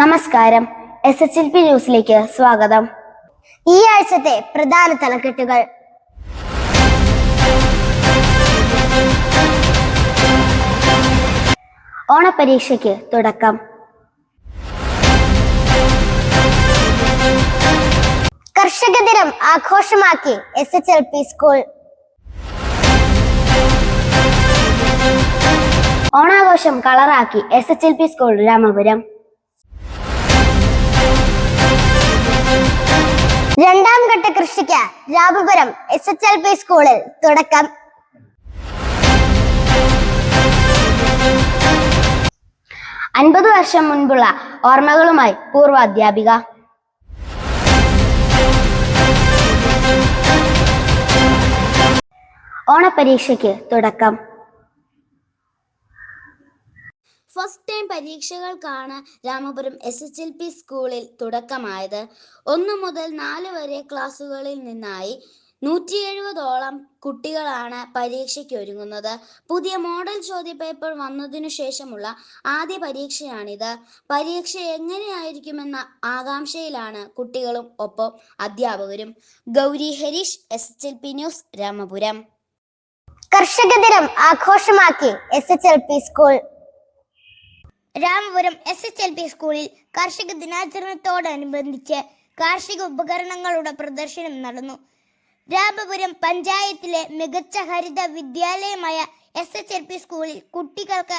നമസ്കാരം. S H L P ന്യൂസിലേക്ക് സ്വാഗതം. ഈ ആഴ്ചത്തെ പ്രധാന തലക്കെട്ടുകൾ. ഓണപരീക്ഷയ്ക്ക് തുടക്കം. കർഷക ദിനം ആഘോഷമാക്കി S H L P school. ഓണാഘോഷം കളറാക്കി S H L P school Ramapuram. രണ്ടാം ഘട്ട കൃഷിക്ക് Ramapuram S H L P സ്കൂളിൽ തുടക്കം. അൻപത് വർഷം മുൻപുള്ള ഓർമ്മകളുമായി പൂർവ അധ്യാപിക ഓണപരീക്ഷയ്ക്ക് തുടക്കം. First time പരീക്ഷകൾക്കാണ് Ramapuram S H L P സ്കൂളിൽ തുടക്കമായത്. ഒന്ന് മുതൽ നാല് വരെ ക്ലാസ്സുകളിൽ നിന്നായി നൂറ്റി എഴുപതോളം കുട്ടികളാണ് പരീക്ഷയ്ക്ക് ഒരുങ്ങുന്നത്. പുതിയ മോഡൽ ചോദ്യപേപ്പർ വന്നതിനു ശേഷമുള്ള ആദ്യ പരീക്ഷയാണിത്. പരീക്ഷ എങ്ങനെയായിരിക്കുമെന്ന ആകാംക്ഷയിലാണ് കുട്ടികളും ഒപ്പം അധ്യാപകരും. Gauri Harish S H L P news Ramapuram. കർഷക ദിനം ആഘോഷമാക്കി S H L P school Ramapuram S S L P സ്കൂളിൽ കാർഷിക ദിനാചരണത്തോടനുബന്ധിച്ച് കാർഷിക ഉപകരണങ്ങളുടെ പ്രദർശനം നടന്നു. രാമപുരം പഞ്ചായത്തിലെ മികച്ച ഹരിത വിദ്യാലയമായ എസ് എച്ച് എൽ പി സ്കൂളിൽ കുട്ടികൾക്ക്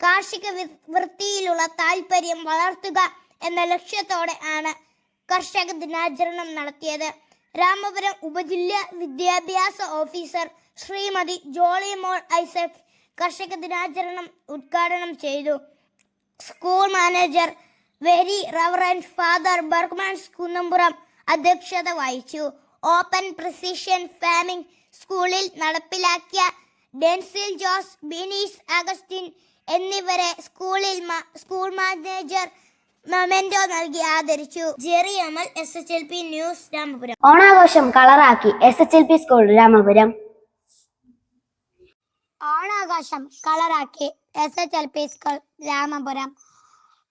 കാർഷിക വൃത്തിയിലുള്ള താല്പര്യം വളർത്തുക എന്ന ലക്ഷ്യത്തോടെ ആണ് കർഷക ദിനാചരണം നടത്തിയത്. രാമപുരം ഉപജില്ലാ വിദ്യാഭ്യാസ ഓഫീസർ ശ്രീമതി ജോളിമോൾ ഐസക് കർഷക ദിനാചരണം ഉദ്ഘാടനം ചെയ്തു. School manager very reverend father Berchmans Kunnampuram അധ്യക്ഷത വഹിച്ചു. ഓപ്പൺ പ്രിസിഷൻ ഫാമിംഗ് സ്കൂളിൽ നടപ്പിലാക്കിയ ഡെൻസിൽ ജോസ് ബിനീസ് അഗസ്റ്റിൻ എന്നിവരെ സ്കൂളിൽ സ്കൂൾ മാനേജർ മൊമെന്റോ നൽകി ആദരിച്ചു. Jerry Amal S H L P news Ramapuram. ഓണാഘോഷം കളറാക്കി S H L P school Ramapuram. ഓണാഘോഷം കളറാക്കി എസ് എച്ച് രാമപുരം.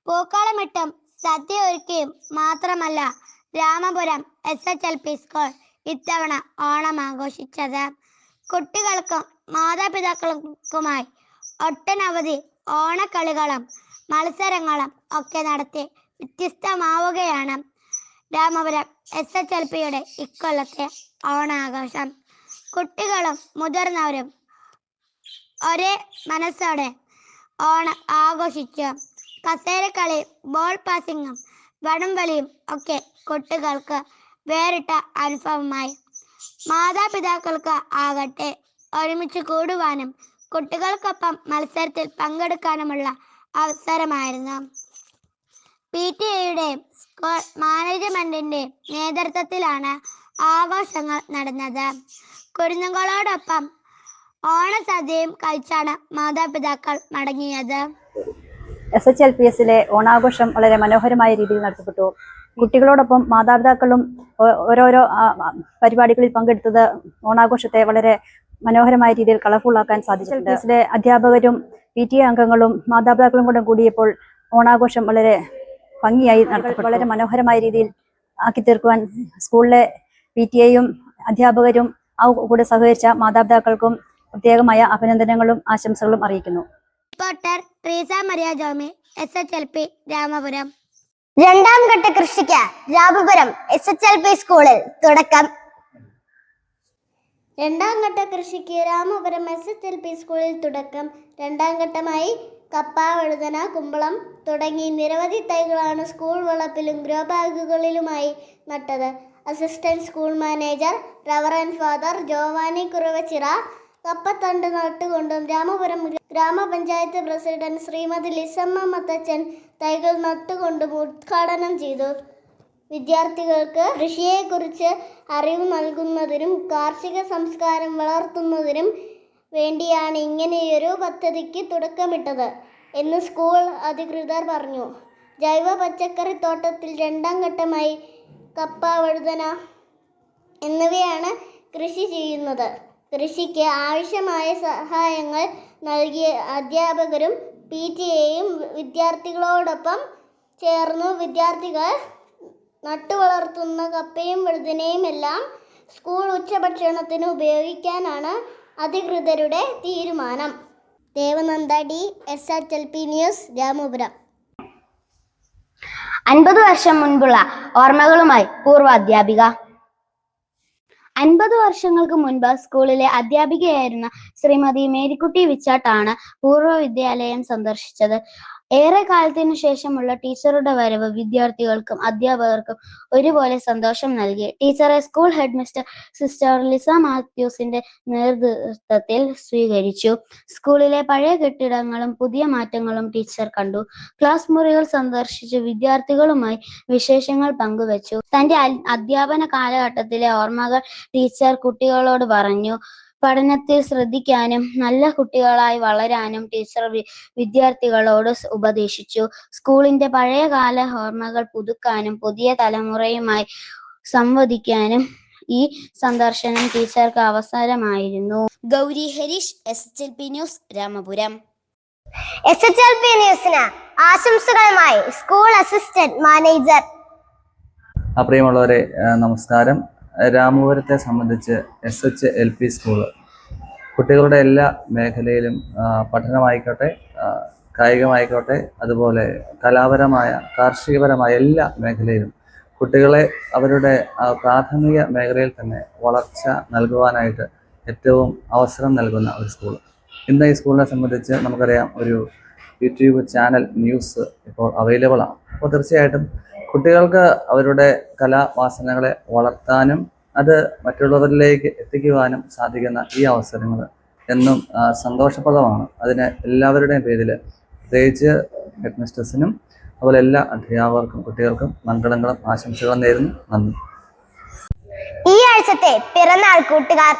പൂക്കളമിട്ടും സദ്യ ഒരുക്കിയും മാത്രമല്ല Ramapuram S H L P school ഇത്തവണ ഓണം ആഘോഷിച്ചത്. കുട്ടികൾക്കും മാതാപിതാക്കൾക്കുമായി ഒട്ടനവധി ഓണക്കളികളും മത്സരങ്ങളും ഒക്കെ നടത്തി വ്യത്യസ്തമാവുകയാണ് രാമപുരം എസ് എച്ച് എൽ പിയുടെ ഇക്കൊല്ലത്തെ ഓണാഘോഷം. കുട്ടികളും മുതിർന്നവരും ഒരേ മനസ്സോടെ ഓണം ആഘോഷിച്ചു കസേരക്കളി ബോൾ പാസിങ്ങും വടംവലിയും ഒക്കെ കുട്ടികൾക്ക് വേറിട്ട അനുഭവമായി. മാതാപിതാക്കൾക്ക് ആകട്ടെ ഒരുമിച്ച് കൂടുവാനും കുട്ടികൾക്കൊപ്പം മത്സരത്തിൽ പങ്കെടുക്കാനുമുള്ള അവസരമായിരുന്നു. പി. ടി. എയുടെയും സ്കൂൾ മാനേജ്മെന്റിന്റെ നേതൃത്വത്തിലാണ് ആഘോഷങ്ങൾ നടന്നത്. കുരുന്നുകളോടൊപ്പം ഓണസദ്യയും കഴിച്ചാണ് മാതാപിതാക്കൾ മടങ്ങിയത്. എസ് എച്ച് എൽ പി എസിലെ ഓണാഘോഷം വളരെ മനോഹരമായ രീതിയിൽ നടത്തപ്പെട്ടു. കുട്ടികളോടൊപ്പം മാതാപിതാക്കളും ഓരോരോ പരിപാടികളിൽ പങ്കെടുത്തത് ഓണാഘോഷത്തെ വളരെ മനോഹരമായ രീതിയിൽ കളർഫുൾ ആക്കാൻ സാധിച്ചിട്ടുണ്ട് എസിലെ അധ്യാപകരും പി ടി എ അംഗങ്ങളും മാതാപിതാക്കളും കൂടെ കൂടിയപ്പോൾ ഓണാഘോഷം വളരെ ഭംഗിയായി നടത്തപ്പെട്ടു. വളരെ മനോഹരമായ രീതിയിൽ ആക്കി തീർക്കുവാൻ സ്കൂളിലെ പി ടി എയും അധ്യാപകരും ആ കൂടെ സഹകരിച്ച മാതാപിതാക്കൾക്കും പ്രത്യേകമായ അഭിനന്ദനങ്ങളും ആശംസകളും അറിയിക്കുന്നു. Reporter Treesa Maria Jomy S H L P Ramapuram. രണ്ടാം ഘട്ട കൃഷിക്ക് Ramapuram S H L P സ്കൂളിൽ തുടക്കം. രണ്ടാം ഘട്ട കൃഷിക്ക് Ramapuram S H L P സ്കൂളിൽ തുടക്കം. രണ്ടാം ഘട്ടമായി കപ്പ വഴുതന കുമ്പളം തുടങ്ങി നിരവധി തൈകളാണ് സ്കൂൾ വളപ്പിലും ഗ്രോ ബാഗുകളിലുമായി നട്ടത്. Assistant school manager reverend father Jovani Kuravachira കപ്പത്തണ്ട് നട്ടുകൊണ്ടും രാമപുരം ഗ്രാമപഞ്ചായത്ത് പ്രസിഡന്റ് ശ്രീമതി ലിസമ്മ മത്തച്ചൻ തൈകൾ നട്ടുകൊണ്ടും ഉദ്ഘാടനം ചെയ്തു. വിദ്യാർത്ഥികൾക്ക് കൃഷിയെക്കുറിച്ച് അറിവ് നൽകുന്നതിനും കാർഷിക സംസ്കാരം വളർത്തുന്നതിനും വേണ്ടിയാണ് ഇങ്ങനെയൊരു പദ്ധതിക്ക് തുടക്കമിട്ടത് എന്ന് സ്കൂൾ അധികൃതർ പറഞ്ഞു. ജൈവ പച്ചക്കറി തോട്ടത്തിൽ രണ്ടാം ഘട്ടമായി കപ്പ വഴുതന എന്നിവയാണ് കൃഷി ചെയ്യുന്നത്. കൃഷിക്ക് ആവശ്യമായ സഹായങ്ങൾ നൽകിയ അധ്യാപകരും പി ടി എയും വിദ്യാർത്ഥികളോടൊപ്പം ചേർന്നു. വിദ്യാർത്ഥികൾ നട്ടുവളർത്തുന്ന കപ്പയും വഴുതനയും എല്ലാം സ്കൂൾ ഉച്ചഭക്ഷണത്തിന് ഉപയോഗിക്കാനാണ് അധികൃതരുടെ തീരുമാനം. Devananda D S H L P news Ramapuram. അൻപത് വർഷം മുൻപുള്ള ഓർമ്മകളുമായി പൂർവ അധ്യാപിക അൻപത് വർഷങ്ങൾക്ക് മുൻപ് സ്കൂളിലെ അധ്യാപികയായിരുന്ന ശ്രീമതി മേരിക്കുട്ടി വിച്ചാട്ടാണ് പൂർവ വിദ്യാലയം സന്ദർശിച്ചത്. ഏറെ കാലത്തിനു ശേഷമുള്ള ടീച്ചറുടെ വരവ് വിദ്യാർത്ഥികൾക്കും അധ്യാപകർക്കും ഒരുപോലെ സന്തോഷം നൽകി. ടീച്ചറെ school head mister sister Lisa മാത്യൂസിന്റെ നേതൃത്വത്തിൽ സ്വീകരിച്ചു. സ്കൂളിലെ പഴയ കെട്ടിടങ്ങളും പുതിയ മാറ്റങ്ങളും ടീച്ചർ കണ്ടു. ക്ലാസ് മുറികൾ സന്ദർശിച്ചു. വിദ്യാർത്ഥികളുമായി വിശേഷങ്ങൾ പങ്കുവച്ചു. തന്റെ അധ്യാപന കാലഘട്ടത്തിലെ ഓർമ്മകൾ ടീച്ചർ കുട്ടികളോട് പറഞ്ഞു. പഠനത്തിൽ ശ്രദ്ധിക്കാനും നല്ല കുട്ടികളായി വളരാനും ടീച്ചർ വി- വിദ്യാർത്ഥികളോട് ഉപദേശിച്ചു. സ്കൂളിന്റെ പഴയകാല ഓർമ്മകൾ പുതുക്കാനും പുതിയ തലമുറയുമായി സംവദിക്കാനും ഈ സന്ദർശനം ടീച്ചർക്ക് അവസരമായിരുന്നു. Gauri Harish S H L P news Ramapuram. S H L P ന്യൂസിന് ആശംസകളുമായി സ്കൂൾ അസിസ്റ്റന്റ് മാനേജർ അപ്രിയമുള്ളവരെ പ്രിയമുള്ളവരെ നമസ്കാരം. രാമപുരത്തെ സംബന്ധിച്ച് S H L P school കുട്ടികളുടെ എല്ലാ മേഖലയിലും പഠനമായിക്കോട്ടെ കായികമായിക്കോട്ടെ അതുപോലെ കലാപരമായ കാർഷികപരമായ എല്ലാ മേഖലയിലും കുട്ടികളെ അവരുടെ പ്രാഥമിക മേഖലയിൽ തന്നെ വളർച്ച നൽകുവാനായിട്ട് ഏറ്റവും അവസരം നൽകുന്ന ഒരു സ്കൂൾ ഇന്ന് ഈ സ്കൂളിനെ സംബന്ധിച്ച് നമുക്കറിയാം ഒരു യൂട്യൂബ് ചാനൽ ന്യൂസ് ഇപ്പോൾ അവൈലബിൾ ആണ്. അപ്പോൾ തീർച്ചയായിട്ടും കുട്ടികൾക്ക് അവരുടെ കലാവാസനകളെ വളർത്താനും അത് മറ്റുള്ളവരിലേക്ക് എത്തിക്കുവാനും സാധിക്കുന്ന ഈ അവസരങ്ങൾ എന്നും സന്തോഷപ്രദമാണ്. അതിന് എല്ലാവരുടെയും പേരിൽ പ്രത്യേകിച്ച് ഹെഡ് മിസ്റ്റേഴ്സിനും അതുപോലെ എല്ലാ അധ്യാപകർക്കും കുട്ടികൾക്കും മംഗളങ്ങളും ആശംസകളും നേരുന്നു. നന്ദി. ഈ ആഴ്ചത്തെ പിറന്നാൾ കൂട്ടുകാർ